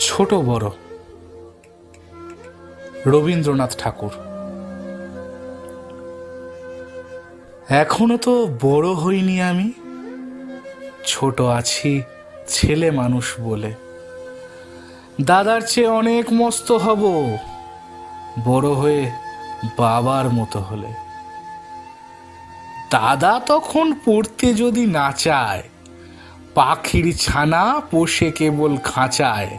ছোট বড়। রবীন্দ্রনাথ ঠাকুর। এখনও তো বড় হইনি আমি। ছোট আছি ছেলে মানুষ বলে। দাদার চেয়ে অনেক মস্ত হব। বড় হয়ে বাবার মতো হলে। দাদা তখন পড়তে যদি না চায়, পাখির ছানা পোষে কেবল খাঁচায়।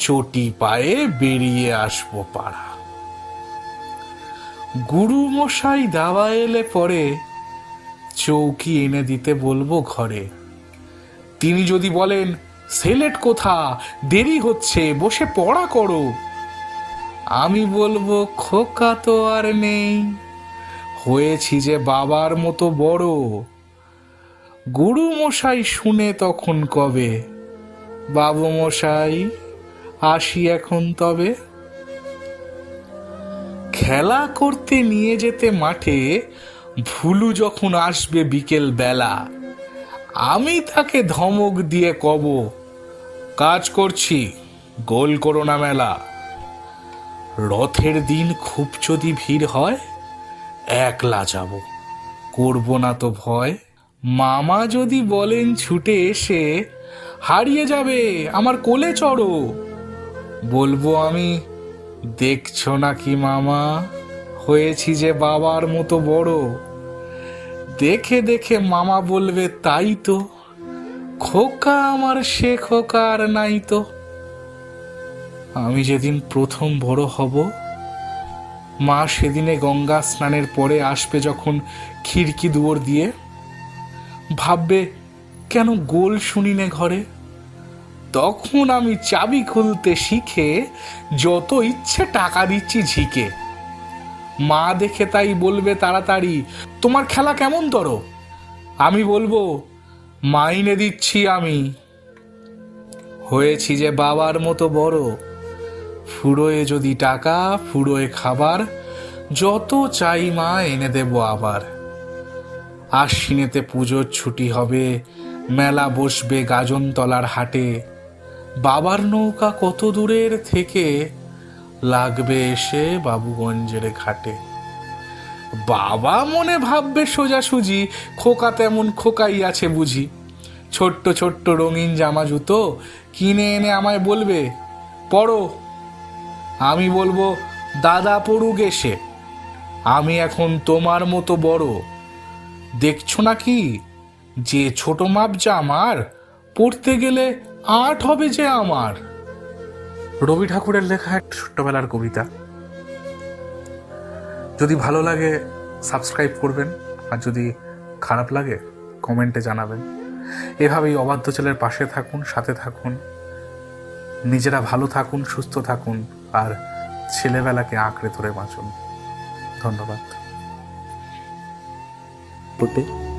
চটি পায়ে বেরিয়ে আসব পাড়া। গুরু মশাই দাওয়া এলে পরে চৌকি এনে দিতে বলব ঘরে। তিনি যদি বলেন, সেলেট কোথা? দেরি হচ্ছে, বসে পড়া করো। আমি বলব, খোকা তো আর নেই। হয়েছি যে বাবার মতো বড়। গুরু মশাই শুনে তখন কবে? বাবু মশাই আসি এখন তবে। খেলা করতে নিয়ে যেতে মাঠে ভুলু যখন আসবে বিকেল বেলা, আমি তাকে ধমক দিয়ে কব, কাজ করছি, গোল করো না মেলা। রথের দিন খুব যদি ভিড় হয়, একলা যাব, করব না তো ভয়। মামা যদি বলেন ছুটে এসে, হারিয়ে যাবে, আমার কোলে চড়ো। বলব আমি, দেখছ নাকি মামা? হয়েছি যে বাবার মতো বড়। দেখে দেখে মামা বলবে, তাই তো। খোকা আমার, সে খোকা আর নাই তো। আমি যেদিন প্রথম বড় হব, মা সেদিনে গঙ্গা স্নানের পরে আসবে যখন খিড়কি দুয়ার দিয়ে। ভাববে, কেন গোল শুনিনে ঘরে? তখন আমি চাবি খুলতে শিখে যত ইচ্ছে টাকা দিচ্ছি ঝিকে। মা দেখে তাই বলবে তাড়াতাড়ি, তোমার খেলা কেমন তর? আমি বলব, মাইনে দিচ্ছি আমি। হয়েছি যে বাবার মতো বড়। ফুরোয় যদি টাকা, ফুরোয় খাবার। যত চাই মা, এনে দেব আবার। আশ্বিনেতে পুজোর ছুটি হবে, মেলা বসবে গাজনতলার হাটে। বাবার নৌকা কত দূরের থেকে লাগবে এসে বাবুগঞ্জের ঘাটে। বাবা মনে ভাববে সোজাসুজি, খোকা তেমন খোকাই আছে বুঝি। ছোট্ট ছোট্ট রঙিন জামা জুতো কিনে এনে আমায় বলবে, পড়ো। আমি বলব, দাদা পড়ুক এসে, আমি এখন তোমার মতো বড়। দেখছ নাকি? যে ছোট মাপ যা আমার পড়তে গেলে আট হবে যে আমার। রবি ঠাকুরের লেখা এক ছোট্টবেলার কবিতা। যদি ভালো লাগে সাবস্ক্রাইব করবেন। আর যদি খারাপ লাগে কমেন্টে জানাবেন। এভাবেই অবাধ্য ছেলের পাশে থাকুন, সাথে থাকুন। নিজেরা ভালো থাকুন, সুস্থ থাকুন, আর ছেলেবেলাকে আঁকড়ে ধরে বাঁচুন। ধন্যবাদ।